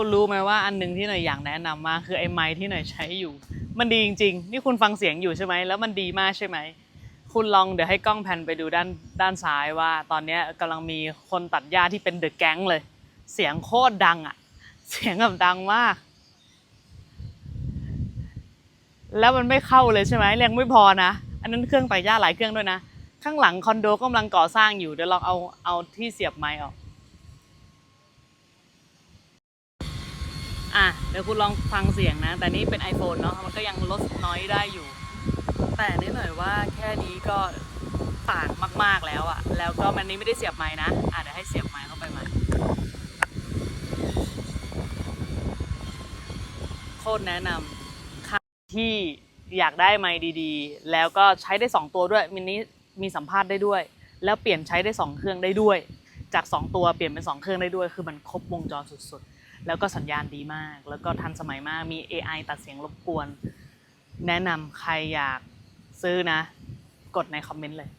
คุณรู้ไหมว่าอันหนึ่งที่หน่อยอยากแนะนำมากคือไอ้ไม้ที่หน่อยใช้อยู่ มันดีจริงๆ นี่คุณฟังเสียงอยู่ใช่ไหมแล้วมันดีมากใช่ไหม คุณลองเดี๋ยวให้กล้องแพนไปดูด้านด้านซ้ายว่า ตอนเนี้ยกำลังมีคนตัดหญ้าที่เป็นเดอะแก๊งเลย เสียงโคตรดังอะเสียงแบบดังมาก แล้วมันไม่เข้าเลยใช่ไหมแรงไม่พอนะ อันนั้นเครื่องตัดหญ้าหลายเครื่องด้วยนะ ข้างหลังคอนโดกำลังก่อสร้างอยู่เดี๋ยวลองเอาเอาที่เสียบไม้ออก อะเดี๋ยวคุณลองฟังเสียงนะ แต่นี่เป็น iPhone เนาะมันก็ยังลดน้อยได้อยู่ แต่นิดหน่อยว่าแค่นี้ก็ต่างมาก ๆแล้วอะแล้วก็มันนี้ไม่ได้เสียบไม้นะอะเดี๋ยวให้เสียบไม้เข้าไปใหม่โคตรแนะนำใครที่อยากได้ไม้ดีๆ แล้วก็ใช้ได้ 2 ตัวด้วยมินนี้มีสัมภาษณ์ได้ด้วย แล้วเปลี่ยนใช้ได้ 2 เครื่องได้ด้วย จาก 2 ตัวเปลี่ยนเป็น 2 เครื่องได้ด้วย คือมันครบวงจรสุดๆ แล้วก็สัญญาณดีมาก แล้วก็ทันสมัยมากมี AI ตัดเสียงรบกวน แนะนำใครอยากซื้อนะ กดในคอมเมนต์เลย